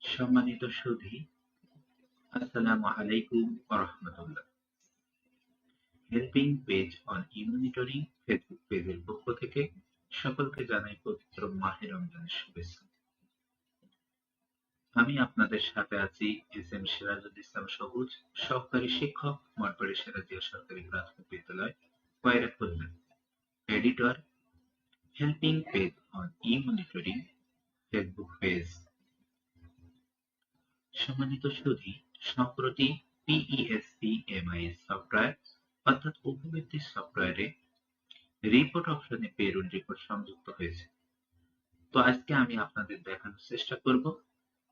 সম্মানিত আলাইকুম রাহমাতুল্লাহ। Helping page on e monitoring Facebook পেজের পক্ষ থেকে সকলকে জানাই পবিত্র রমজানের শুভেচ্ছা। আমি আপনাদের সাথে আছি এস এম সিরাজুল ইসলাম সবুজ, সহকারী শিক্ষক, মঠবাড়ি সিরাজিয়া সরকারি প্রাথমিক বিদ্যালয় Koyrakulla editor, helping page on e monitoring Facebook page সম্মানিত সুধী, সম্প্রতি পিইএসপি এমআইএস সফটওয়্যার অর্থাৎ উপবৃত্তি সফটওয়্যারে রিপোর্ট অপশনে পেরোল রিপোর্ট সংযুক্ত হয়েছে। তো আজকে আমি আপনাদের দেখানোর চেষ্টা করব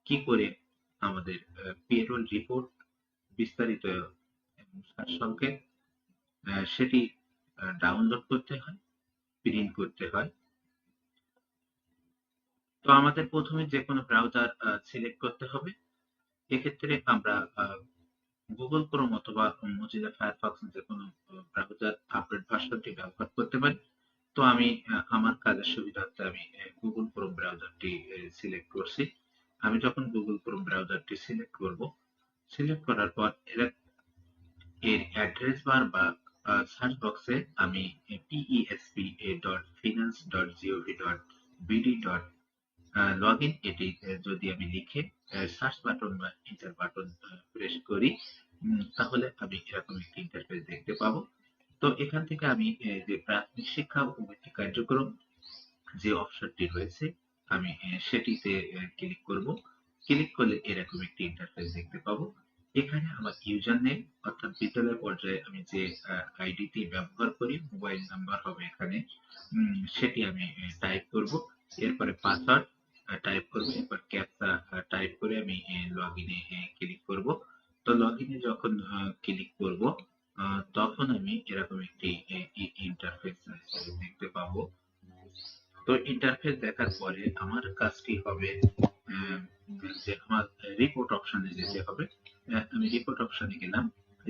কি করে আমাদের পেরোল রিপোর্ট বিস্তারিত সারসংক্ষেপ সেটি ডাউনলোড করতে হয় প্রিন্ট করতে হয়। তো আমাদের প্রথমে যে কোনো ব্রাউজার সিলেক্ট করতে হবে। এক্ষেত্রে আমরা গুগল ক্রোম অথবা মজিলা ফায়ারফক্স যে কোনো ব্রাউজার আপডেট ভার্সনটি ব্যবহার করতে পারি। তো আমি আমার কাজের সুবিধার্থে আমি গুগল ক্রোম ব্রাউজারটি সিলেক্ট করছি। আমি যখন গুগল ক্রোম ব্রাউজারটি সিলেক্ট করব সিলেক্ট করার পর এর এর অ্যাড্রেস বার বা সার্চ বক্সে আমি PESP dot finance dot GOV dot BD dot log in এটি যদি আমি লিখে সার্চ বাটন বা এন্টার বাটন প্রেস করি তাহলে আমি এরকম একটি ইন্টারফেস দেখতে পাবো। তো এখান থেকে আমি যে প্রাথমিক শিক্ষা উপবৃত্তি কার্যক্রম যে অপশনটি রয়েছে, আমি সেটিতে ক্লিক করব। ক্লিক করলে এরকম একটি ইন্টারফেস দেখতে পাবো। এখানে আমার ইউজার নেম অর্থাৎ বিদ্যালয় পর্যায়ে আমি যে আইডিটি ব্যবহার করি মোবাইল নাম্বার হবে এখানে সেটি আমি টাইপ করব। এরপরে পাসওয়ার্ড টাইপ করব। এরপর ক্যাপচা টাইপ করে আমি লগ ইনে ক্লিক করব। তো লগ ইনে যখন ক্লিক করব তখন আমি এরকম একটি ইন্টারফেস দেখতে পাবো। তো ইন্টারফেস দেখার পরে আমার কাজটি হবে যে আমার রিপোর্ট অপশনে যেতে হবে। আমি রিপোর্ট অপশনে গেলাম।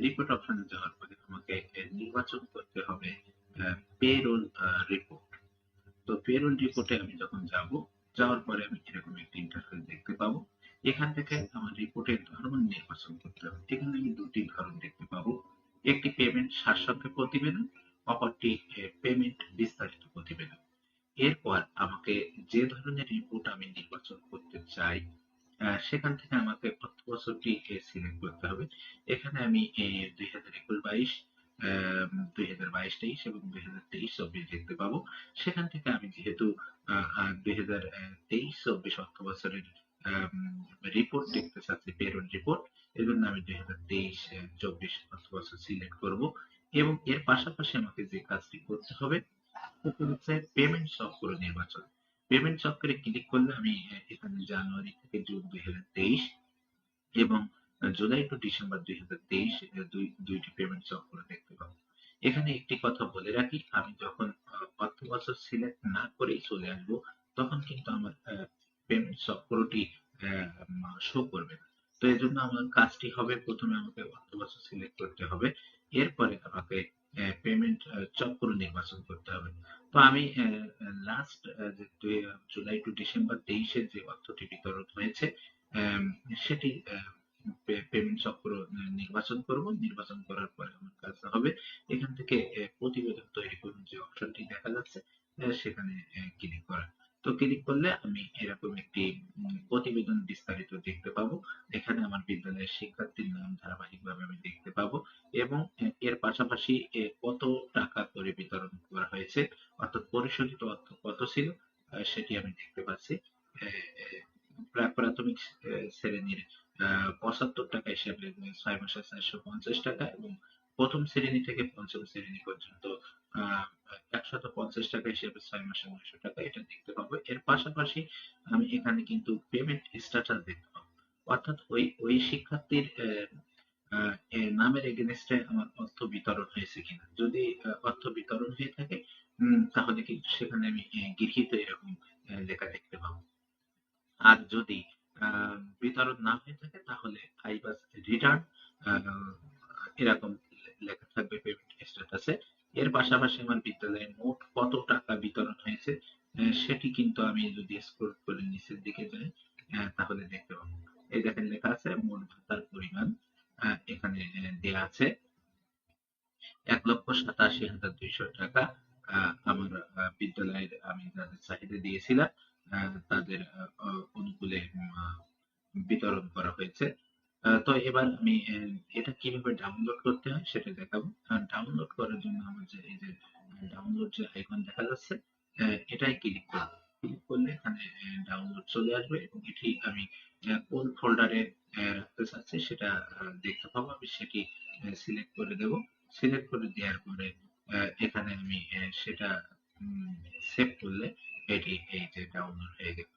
রিপোর্ট অপশনে যাওয়ার পরে আমাকে নির্বাচন করতে হবে পেরোল রিপোর্ট তো পেরোল রিপোর্টে আমি যখন যাব যাওয়ার পরে আমি এরকম একটি ইন্টারফেস দেখতে পাবো। এখান থেকে আমার রিপোর্টের ধরন নির্বাচন করতে হবে। এখানে আমি দুটি ধরন দেখতে পাবো। একটি পেমেন্ট সারসংক্ষেপ প্রতিবেদন, অপরটি পেমেন্ট বিস্তারিত প্রতিবেদন। এরপর আমাকে যে ধরনের রিপোর্ট আমি নির্বাচন করতে চাই সেখান থেকে আমাকে অর্থ বছরটি সিলেক্ট করতে হবে। এখানে আমি দুই হাজার একুশ বাইশ দুই হাজার বাইশ তেইশ এবং দুই হাজার তেইশ চব্বিশ দেখতে পাবো। সেখান থেকে আমি যেহেতু দুই হাজার তেইশ চব্বিশ অর্থ বছরের রিপোর্ট দেখতে চাচ্ছি পেরোল রিপোর্ট এই জন্য আমি দুই হাজার তেইশ চব্বিশ অর্থ বছর সিলেক্ট করব। এবং এর পাশাপাশি আমাকে যে কাজটি করতে হবে, সেটি হচ্ছে পেমেন্ট চক্র নির্বাচন। পেমেন্ট চক্রে ক্লিক করলে আমি এখানে জানুয়ারি থেকে জুন দুই হাজার তেইশ এবং জুলাই টু ডিসেম্বর দুই হাজার তেইশ দুইটি পেমেন্ট চক্র দেখতে পাবো। এখানে একটি কথা বলে রাখি, আমি যখন অর্থ বছর সিলেক্ট না করেই চলে আসব, তখন কিন্তু আমার পেমেন্ট চক্রটি শো করবে না। তো এই জন্য আমার কাজটি হবে, প্রথমে আমাকে অর্থ বছর সিলেক্ট করতে হবে, এরপরে আমাকে পেমেন্ট চক্র নির্বাচন করতে হবে। তো আমি লাস্ট জুলাই টু ডিসেম্বর তেইশের যে অর্থটি বিতরণ হয়েছে সেটি পেমেন্ট চক্র নির্বাচন করব, নির্বাচন করার পরে আমার কাজ হবে। এখান থেকে প্রতিবেদন তৈরি করুন যে অপশনটি দেখা যাচ্ছে সেখানে ক্লিক করা। তো ক্লিক করলে আমি এরকম একটি প্রতিবেদন বিস্তারিত দেখতে পাবো। এখানে আমার বিদ্যালয়ের শিক্ষার্থীর নাম ধারাবাহিকভাবে আমি দেখতে পাবো এবং এর পাশাপাশি কত টাকা করে বিতরণ করা হয়েছে, অর্থাৎ পরিশোধিত অর্থ কত ছিল সেটি আমি দেখতে পাচ্ছি। প্রাথমিক শ্রেণির পঁচাত্তর টাকা হিসাবে ছয় মাসে চারশো পঞ্চাশ টাকা এবং প্রথম শ্রেণি থেকে পঞ্চম শ্রেণি পর্যন্ত একশত পঞ্চাশ টাকা হিসেবে ছয় মাসে টাকা এটা দেখতে পাবো। এর পাশাপাশি আমি এখানে কিন্তু পেমেন্ট স্ট্যাটাস দেখতে পাবো। অর্থাৎ ওই ওই শিক্ষার্থীর নামের এগেনস্টে আমার অর্থ বিতরণ হয়েছে কিনা। যদি অর্থ বিতরণ হয়ে থাকে তাহলে কিন্তু সেখানে আমি গৃহীত এরকম লেখা দেখতে পাবো। আর যদি বিতরণ না হয়ে থাকে, তাহলে আই বাস রিটার্ন এরকম লেখা থাকবে পেমেন্ট স্ট্যাটাসে এর পাশাপাশি আমার বিদ্যালয়ে মোট কত টাকা বিতরণ হয়েছে সেটি কিন্তু আমি যদি স্ক্রল করে নিচের দিকে যাই তাহলে দেখতে পাবো। এই দেখেন লেখা আছে মোট ভাতার পরিমাণ এখানে দেয়া আছে এক লক্ষ সাতাশি হাজার দুইশো টাকা। আমার বিদ্যালয়ের আমি যাদের চাহিদা দিয়েছিলাম তাদের অনুকূলে বিতরণ করা হয়েছে। তো এবার আমি এটা কীভাবে ডাউনলোড করতে হয় সেটা দেখাবো। ডাউনলোড করার জন্য আমার যে, এই যে ডাউনলোড যে আইকন দেখা যাচ্ছে এটাই ক্লিক করব। ক্লিক করলে এখানে ডাউনলোড চলে আসবে এবং এটি আমি কোন ফোল্ডারে রাখতে চাচ্ছি সেটা দেখতে পাবো। আমি সেটি সিলেক্ট করে দেব। সিলেক্ট করে দেওয়ার পরে এখানে আমি সেটা সেভ করলে এটি, এই যে ডাউনলোড হয়ে গেল।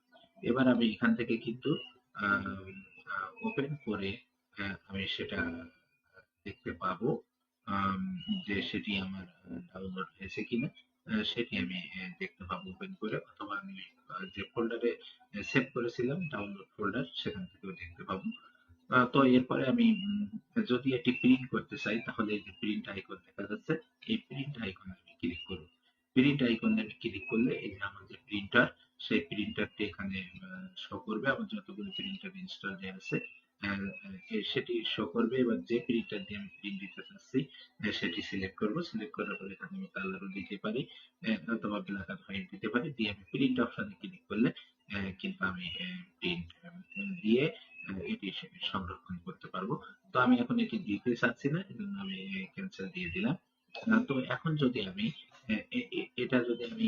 এবার আমি এখান থেকে কিন্তু ওপেন করে আমি সেটা দেখতে পাবো যে সেটি আমার ডাউনলোড হয়েছে কিনা সেটি আমি দেখতে পাবো ওপেন করে, অথবা আমি যে ফোল্ডারে সেভ করেছিলাম ডাউনলোড ফোল্ডার সেখান থেকেও দেখতে পাবো। তো এরপরে আমি যদি এটি প্রিন্ট করতে চাই, তাহলে এই যে প্রিন্ট আইকন দেখা যাচ্ছে, এই প্রিন্ট আইকনে আমি ক্লিক করব। প্রিন্ট আইকনে আমি ক্লিক করলে এই যে আমার যে প্রিন্টার সেই প্রিন্টারটি এখানে শো করবে আমার যতগুলো ইনস্টল আছে আহ, আহ, সেটি শো করবে এবার যে প্রিন্টার দিয়ে আমি প্রিন্ট দিতে চাচ্ছি সেটি সিলেক্ট করব। সিলেক্ট করার পরে এখানে আমি কালারও দিতে পারি অথবা ব্ল্যাক আর হোয়াইট দিতে পারি। দিয়ে আমি প্রিন্ট অপশনে ক্লিক করলে কিন্তু আমি প্রিন্ট দিয়ে এটি সংরক্ষণ করতে পারব। তো আমি এখন এটি দিতে চাচ্ছি না এজন্য আমি ক্যান্সেল দিয়ে দিলাম। তো এখন যদি আমি এটা যদি আমি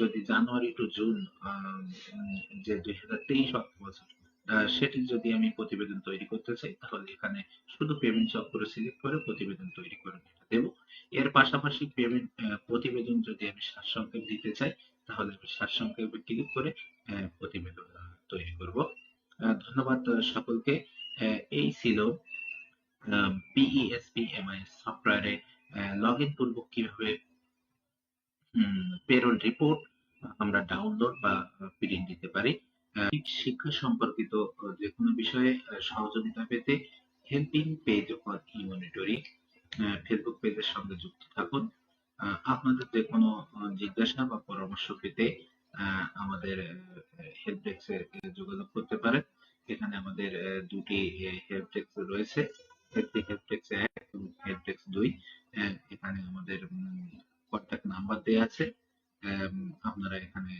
যদি জানুয়ারি টু জুন যে দুই হাজার তেইশ অর্থ বছর সেটি যদি আমি প্রতিবেদন তৈরি করতে চাই, তাহলে এখানে শুধু পেমেন্ট চক্র সিলেক্ট করে প্রতিবেদন তৈরি করে দেব। এর পাশাপাশি পেমেন্ট প্রতিবেদন যদি আমি সারসংক্ষেপ দিতে চাই, তাহলে আমি সারসংক্ষেপে ক্লিক করে প্রতিবেদন তৈরি করব। ধন্যবাদ সকলকে। এই ছিল পিইএসপি এমআইএস সফটওয়্যারে লগ ইন পূর্বক কীভাবে পেরোল রিপোর্ট আমরা ডাউনলোড বা প্রিন্ট দিতে পারি। শিক্ষা সম্পর্কিত যে কোনো বিষয়ে সহযোগিতা পেতে helping page for e monitoring Facebook পেজের সঙ্গে যুক্ত থাকুন। আপনাদের যে কোনো জিজ্ঞাসা বা পরামর্শ পেতে আমাদের হেল্প ডেস্কে যোগাযোগ করতে পারেন। এখানে আমাদের দুটি হেল্প ডেস্ক রয়েছে। একটি হেল্প ডেস্ক এক এবং হেল্প দুই। এখানে আমাদের কন্ট্যাক্ট নাম্বার দেওয়া আছে। আপনারা এখানে